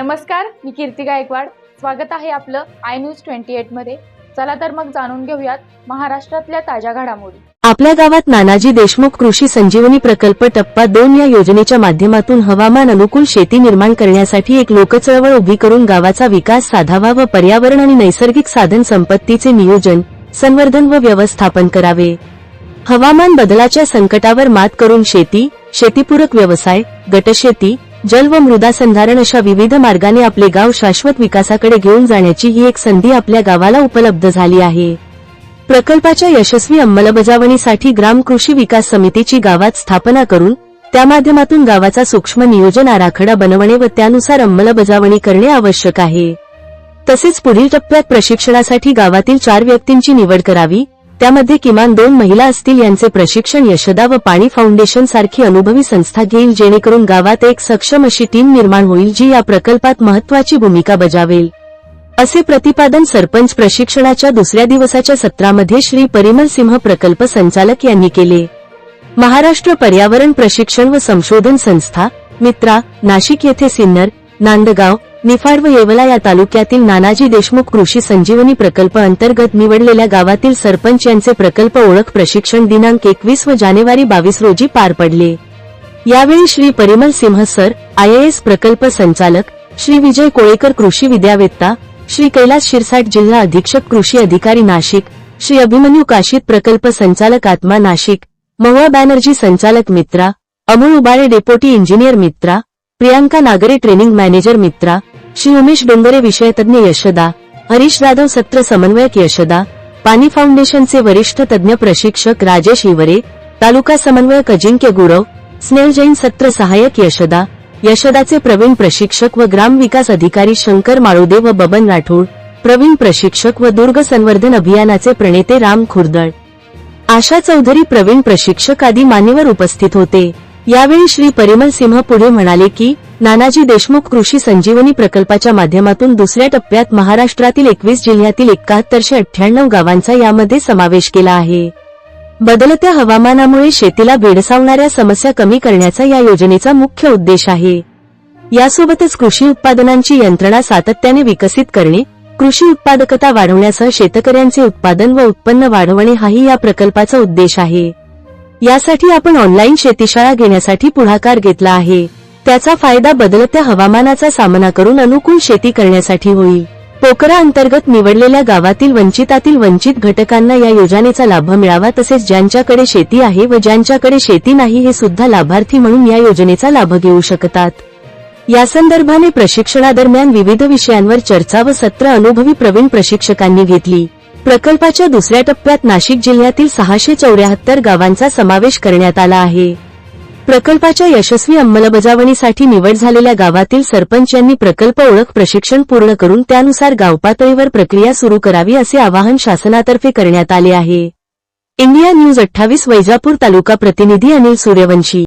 नमस्कार मी कीर्ती गायकवाड. स्वागत आहे आपलं आय न्यूज ट्वेंटी एटमध्ये. चला तर मग जाणून घेऊयात महाराष्ट्रातल्या ताज्या घडामोडी. आपल्या गावात नानाजी देशमुख कृषी संजीवनी प्रकल्प टप्पा दोन या योजनेच्या माध्यमातून हवामान अनुकूल शेती निर्माण करण्यासाठी एक लोकचळवळ उभी करून गावाचा विकास साधावा व पर्यावरण आणि नैसर्गिक साधन संपत्तीचे नियोजन संवर्धन व व्यवस्थापन करावे. हवामान बदलाच्या संकटावर मात करून शेती शेतीपूरक व्यवसाय गटशेती जल व मृदा संधारण अशा विविध मार्गाने आपले गाव शाश्वत विकासाकडे घेऊन जाण्याची ही एक संधी आपल्या गावाला उपलब्ध झाली आहे. प्रकल्पाच्या यशस्वी अंमलबजावणीसाठी ग्राम कृषी विकास समितीची गावात स्थापना करून त्या माध्यमातून गावाचा सूक्ष्म नियोजन आराखडा बनवणे व त्यानुसार अंमलबजावणी करणे आवश्यक आहे. तसेच पुढील टप्प्यात प्रशिक्षणासाठी गावातील चार व्यक्तींची निवड करावी त्यामध्ये किमान दोन महिला असतील यांचे प्रशिक्षण यशदा व पाणी फाउंडेशन सारखी अनुभवी संस्था घेईल जेणेकरून गावात एक सक्षम अशी टीम निर्माण होईल जी या प्रकल्पात महत्वाची भूमिका बजावेल. असे प्रतिपादन सरपंच प्रशिक्षणाच्या दुसऱ्या दिवसाच्या सत्रामध्ये श्री परिमल सिंह प्रकल्प संचालक यांनी केले. महाराष्ट्र पर्यावरण प्रशिक्षण व संशोधन संस्था मित्रा नाशिक येथे सिन्नर नांदगाव निफाड व येवला या तालुक्यातील नानाजी देशमुख कृषी संजीवनी प्रकल्प अंतर्गत निवडलेल्या गावातील सरपंच यांचे प्रकल्प ओळख प्रशिक्षण दिनांक एकवीस व जानेवारी बावीस रोजी पार पडले. यावेळी श्री परिमल सिंह सर आयएएस प्रकल्प संचालक श्री विजय कोळेकर कृषी विद्यावेत्ता श्री कैलास शिरसाट जिल्हा अधीक्षक कृषी अधिकारी नाशिक श्री अभिमन्यू काशीत प्रकल्प संचालक आत्मा नाशिक महुआ बॅनर्जी संचालक मित्रा अमोल उबाळे डेपोटी इंजिनियर मित्रा प्रियांका नागरे ट्रेनिंग मॅनेजर मित्रा श्री उमेश डोंगरे विषयतज्ञ यशदा हरीश जाधव सत्र समन्वयक यशदा पाणी फाउंडेशनचे वरिष्ठ तज्ञ प्रशिक्षक राजेश इवरे तालुका समन्वयक अजिंक्य गुरव स्नेल जैन सत्र सहाय्यक यशदा यशदाचे प्रवीण प्रशिक्षक व ग्राम विकास अधिकारी शंकर माळुदे व बबन राठोड प्रवीण प्रशिक्षक व दुर्ग संवर्धन अभियानाचे प्रणेते राम खुर्दळ. आशा चौधरी प्रवीण प्रशिक्षक आदी मान्यवर उपस्थित होते. यावेळी श्री परिमल सिंह पुढे म्हणाले की नानाजी देशमुख कृषी संजीवनी प्रकल्पाच्या माध्यमातून दुसऱ्या टप्प्यात महाराष्ट्रातील एकवीस जिल्ह्यातील एकाहत्तरशे अठ्ठ्याण्णव गावांचा यामध्ये समावेश केला आहे. बदलत्या हवामानामुळे शेतीला भेडसावणाऱ्या समस्या कमी करण्याचा या योजनेचा मुख्य उद्देश आहे. यासोबतच कृषी उत्पादनांची यंत्रणा सातत्याने विकसित करणे कृषी उत्पादकता वाढवण्यासह शेतकऱ्यांचे उत्पादन व उत्पन्न वाढवणे हाही या प्रकल्पाचा उद्देश आहे. यासाठी आपण ऑनलाईन शेतीशाळा घेण्यासाठी पुढाकार घेतला आहे. त्याचा फायदा बदलत्या हवामानाचा सामना करून अनुकूल शेती करण्यासाठी होईल. पोकरा अंतर्गत निवडलेल्या गावातील वंचितातील वंचित घटकांना या योजनेचा लाभ मिळावा तसेच ज्यांच्याकडे शेती आहे व ज्यांच्याकडे शेती नाही हे सुद्धा लाभार्थी म्हणून या योजनेचा लाभ घेऊ शकतात. यासंदर्भाने प्रशिक्षणादरम्यान विविध विषयांवर चर्चा व सत्र अनुभवी प्रवीण प्रशिक्षकांनी घेतली. प्रकल्पाच्या दुसऱ्या टप्प्यात नाशिक जिल्ह्यातील सहाशे चौऱ्याहत्तर गावांचा समावेश करण्यात आला आहे. प्रकल्पाच्या यशस्वी अंमलबजावणीसाठी निवड झालेल्या गावातील सरपंच यांनी प्रकल्प ओळख प्रशिक्षण पूर्ण करून त्यानुसार गावपातळीवर प्रक्रिया सुरू करावी असे आवाहन शासनातर्फे करण्यात आले आहे. इंडिया न्यूज अठ्ठावीस वैजापूर तालुका प्रतिनिधी अनिल सूर्यवंशी.